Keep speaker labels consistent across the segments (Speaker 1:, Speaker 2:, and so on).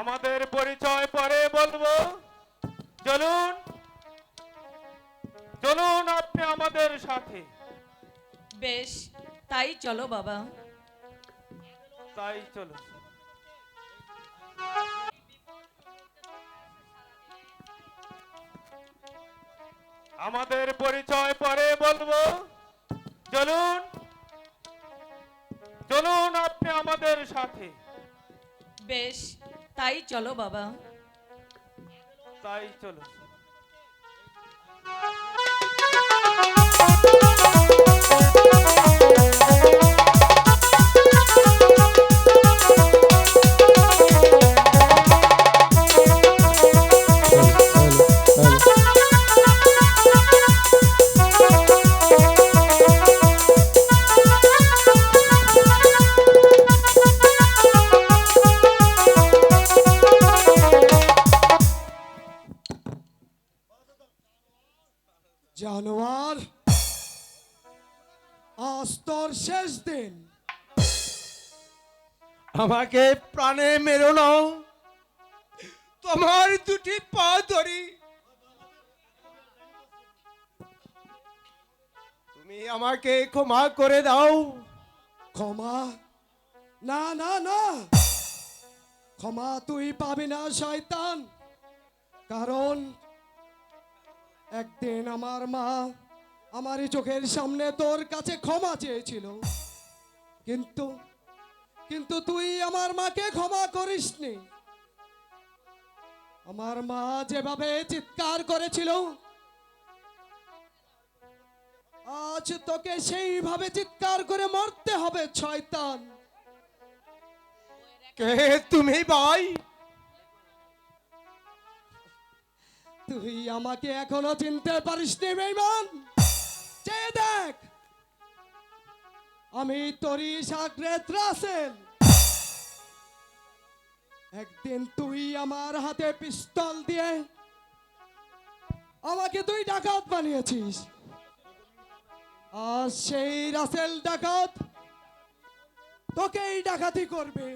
Speaker 1: আমাদের পরিচয় পরে বলব। চলুন চলুন আপনি আমাদের সাথে।
Speaker 2: বেশ তাই চলো বাবা।
Speaker 1: তাই চলুন আমাদের পরিচয় পরে বলব। চলুন চলুন আপনি আমাদের সাথে।
Speaker 2: বেশ তাই চলো বাবা।
Speaker 1: তাই চলুন
Speaker 3: আমাকে প্রাণে মেরো না তোমার দুটি পা ধরি। তুমি আমাকে ক্ষমা করে দাও।
Speaker 4: ক্ষমা? না না না। ক্ষমা তুই পাবি না, শয়তান। কারণ একদিন আমার মা আমারই চোখের সামনে তোর কাছে ক্ষমা চেয়েছিল। কিন্তু কিন্তু তুই আমার মাকে ক্ষমা করিসনি। আমার মা যেভাবে চিৎকার করেছিল আজ তোকে সেইভাবে চিৎকার করে মরতে হবে শয়তান।
Speaker 3: কে তুমি ভাই?
Speaker 4: তুই আমাকে এখনও চিনতে পারিসনি বেইমান। চেয়ে দেখ। আমি তোরই সাগরেত রাসেল। একদিন তুই আমার হাতে পিস্তল দিয়ে আমাকে তুই ডাকাত বানিয়েছিস। আর সেই রাসেল ডাকাত তোকেই ডাকাতি করবে।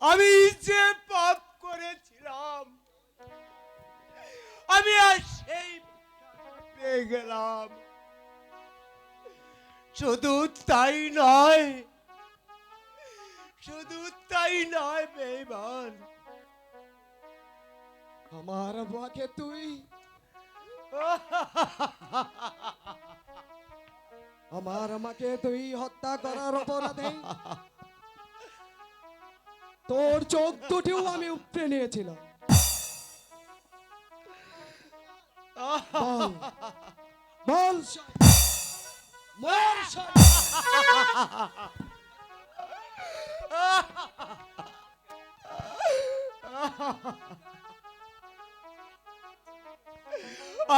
Speaker 3: আমি যে পাপ করেছিলাম, আমি আর সেই পেয়ে গেলাম। শুধু তাই নয়, শুধু তাই নয় বেমান
Speaker 4: আমার মাকে তুই, আমার আমাকে তুই হত্যা করার অপরাধে তোর চোখ দুটিও আমি উপড়ে নিয়েছিলাম।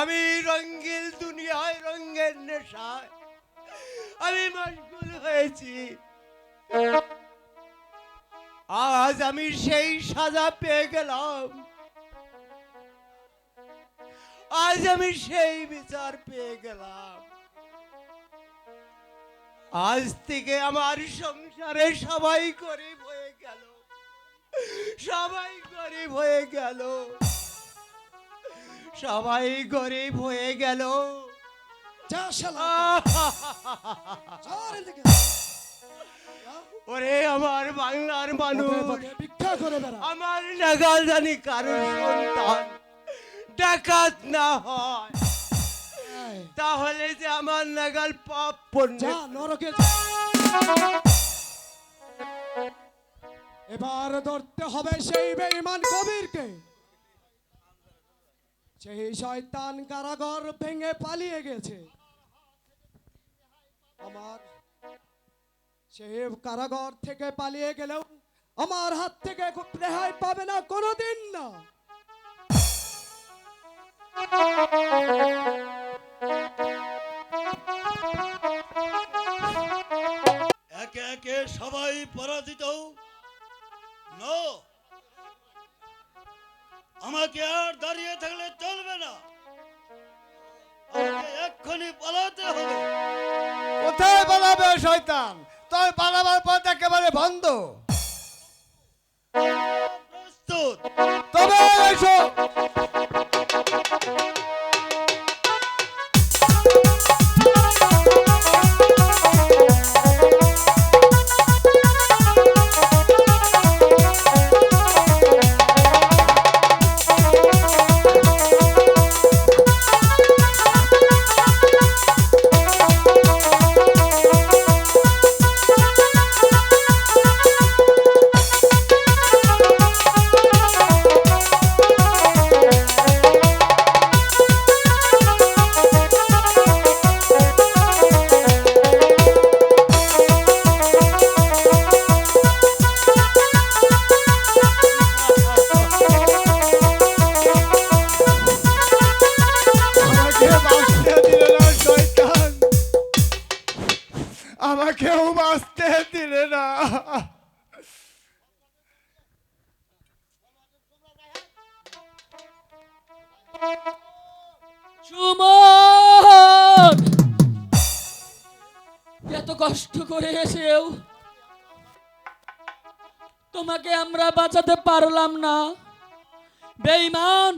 Speaker 3: আমি রঙ্গিল দুনিয়ায় রঙ্গের নেশায়। আমি মশগুল হয়েছি। আজ আমি সেই সাজা পেয়ে গেলাম। আজ আমি সেই বিচার পেয়ে গেলাম। আজ থেকে আমার সংসারে সবাই গরিব হয়ে গেল। সবাই গরিব হয়ে গেল। সবাই গরিব হয়ে গেল।
Speaker 4: যা শালা।
Speaker 3: ওরে আমার বাংলার মানুষ।
Speaker 4: ভিক্ষা করে
Speaker 3: আমার নাগাল জানি কারোর সন্তান ডাকাত না হয়। তাহলে যে আমার নাগাল পাপ
Speaker 4: নরকে এবার ধরতে হবে সেই বেঈমান কবিরকে। সেই শয়তান কারাগর ভেঙে পালিয়ে গেছে। আমার সে কারাগর থেকে পালিয়ে গেলেও আমার হাত থেকে রেহাই পাবে না কোনোদিন না।
Speaker 5: একে একে সবাই পরাজিত। আমাকে আর দাঁড়িয়ে থাকলে চলবে না। এক্ষুনি পালাতে হবে।
Speaker 3: কোথায় পালাবে শয়তান? তোর পালাবার পথ একেবারে বন্ধ।
Speaker 5: প্রস্তুত।
Speaker 3: তবে এসো। আমাকেও বাঁচতে দিলে না।
Speaker 6: এত কষ্ট করে এসেও তোমাকে আমরা বাঁচাতে পারলাম না। বেইমান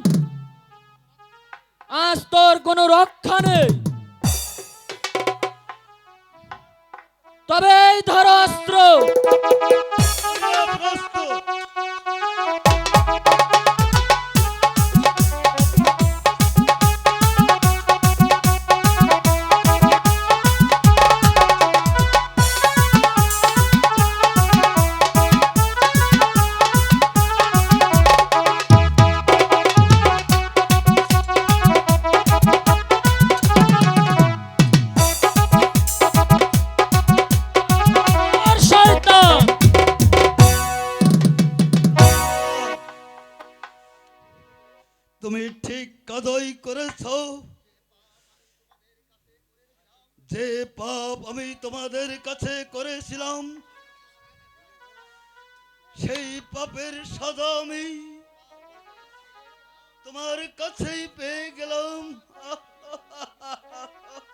Speaker 6: আজ তোর কোনো রক্ষা নেই। তবে এই ধর অস্ত্র।
Speaker 5: তোমাদের কাছে করেছিলাম। সেই পাপের সাজা আমি তোমার কাছেই পেয়ে গেলাম।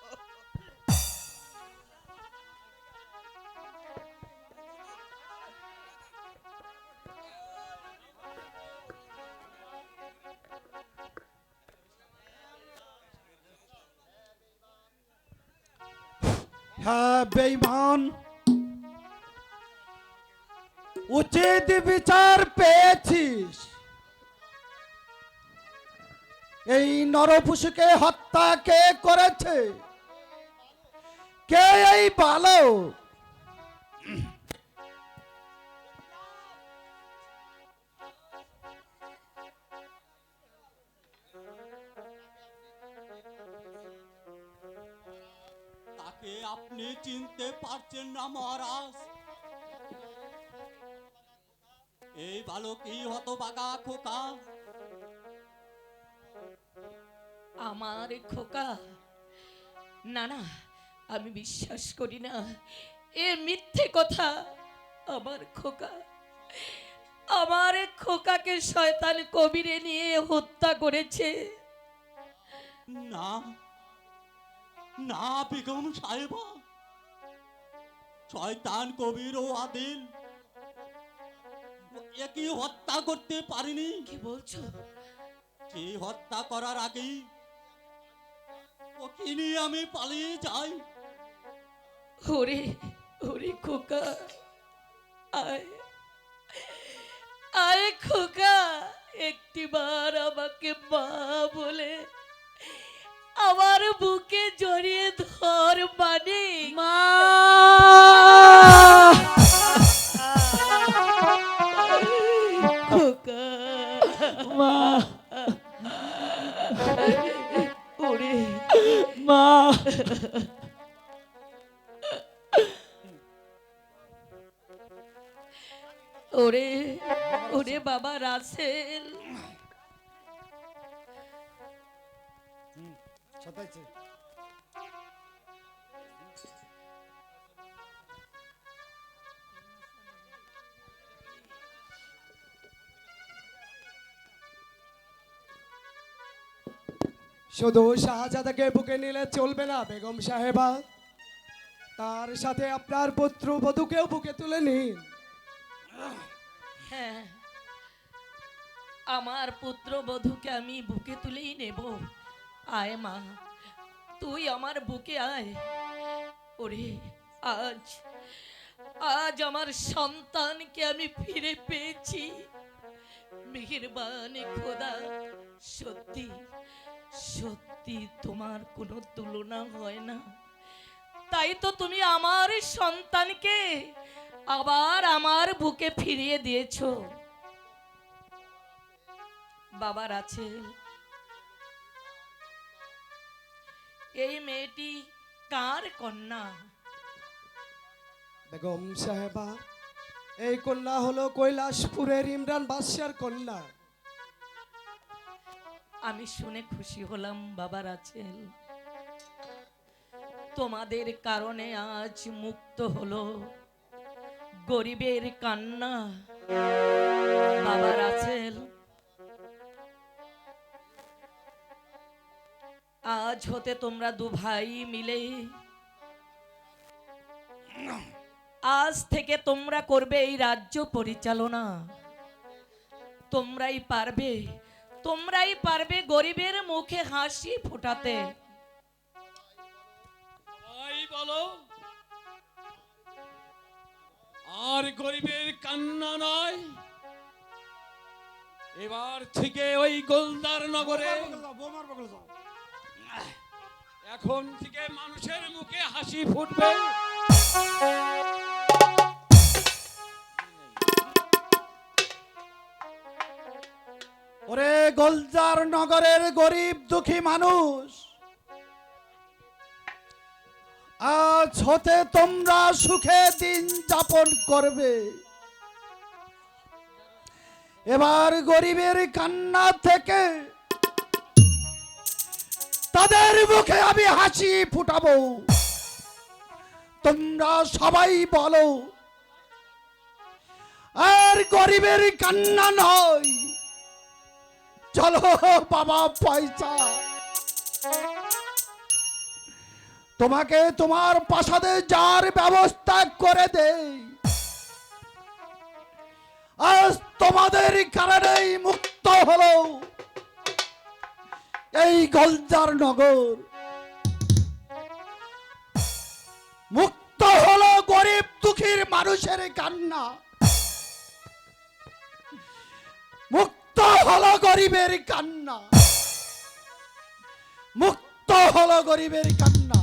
Speaker 3: হ্যাঁ বেইমান উচিত বিচার পেয়েছিস। এই নরপশুকে হত্যা কে করেছে? কে এই বালক?
Speaker 6: আপনি চিনতে পারছেন না মহারাজ। এই বালকই হতবাগা খোকা।
Speaker 2: আমার খোকা। না না আমি বিশ্বাস করি না। এ মিথ্যে কথা। আমার খোকা। আমার খোকাকে শয়তান কবিরে নিয়ে হত্যা করেছে।
Speaker 6: না না বেগম সাহেবা। শয়তান কবির ও আদিল একই হত্যা করতে পারিনি।
Speaker 2: কি বলছো?
Speaker 6: সে হত্যা করার আগেই ওকে নিয়ে আমি পালিয়ে যাই।
Speaker 2: ওরে ওরে খোকা আয় আয় খোকা একটিবার আমাকে মা বলে আমার বুকে জড়িয়ে ধর মানে।
Speaker 6: মা! মা!
Speaker 2: ওরে।
Speaker 6: মা!
Speaker 2: ওরে ওরে বাবা রাসেল।
Speaker 4: শুধু শাহজাদাকে বুকে নিলে চলবে না বেগম সাহেবা। তার সাথে আপনার পুত্র বধূকেও বুকে তুলে নিন।
Speaker 2: হ্যাঁ আমার পুত্র বধূকে আমি বুকে তুলেই নেব। আয় মা তুই আমার বুকে আয়। ওরে, আজ আজ আমার সন্তানকে আমি ফিরে পেয়েছি। মেহেরবান খোদা, সত্যি সত্যি তোমার কোনো তুলনা হয় না। তাই তো তুমি আমার সন্তানকে আবার আমার বুকে ফিরিয়ে দিয়েছ। বাবার আছে এই মেয়েটি কার কন্যা?
Speaker 4: বেগম সাহেবা এই কন্যা হলো কৈলাসপুরের ইমরান বাদশার কন্যা।
Speaker 2: আমি শুনে খুশি হলাম বাবার আছেন তোমাদের কারণে আজ মুক্ত হলো গরিবের কান্না। বাবার আছেন আজ হতে তোমরা দু ভাই মিলে। আজ থেকে তোমরা করবে এই রাজ্য পরিচালনা। তোমরাই পারবে তোমরাই পারবে গরিবের মুখে হাসি ফোটাতে।
Speaker 7: বলো। আর গরিবের কান্না নয়। এবার থেকে ওই গোলদার নগরে এখন থেকে মানুষের মুখে হাসি ফুটবে।
Speaker 8: ওরে গোলজার নগরের গরিব দুঃখী মানুষ, আজ হতে তোমরা সুখে দিন যাপন করবে। এবার গরিবের কান্না থেকে তাদের মুখে আমি হাসি ফুটাবো। তোমরা সবাই বলো, আর গরিবের কান্না নয়। চলো বাবা, পয়সা। তোমাকে তোমার প্রাসাদে যার ব্যবস্থা করে দেই। আজ তোমাদের কারণেই মুক্ত হলো। এই গলজার নগর। মুক্ত হলো গরিব দুঃখীর মানুষের কান্না। মুক্ত হলো গরিবের কান্না। মুক্ত হলো গরিবের কান্না।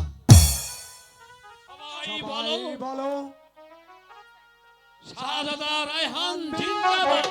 Speaker 7: সবাই বলো।
Speaker 4: বলো।
Speaker 7: শাহজাদা রায়হান জিন্দাবাদ।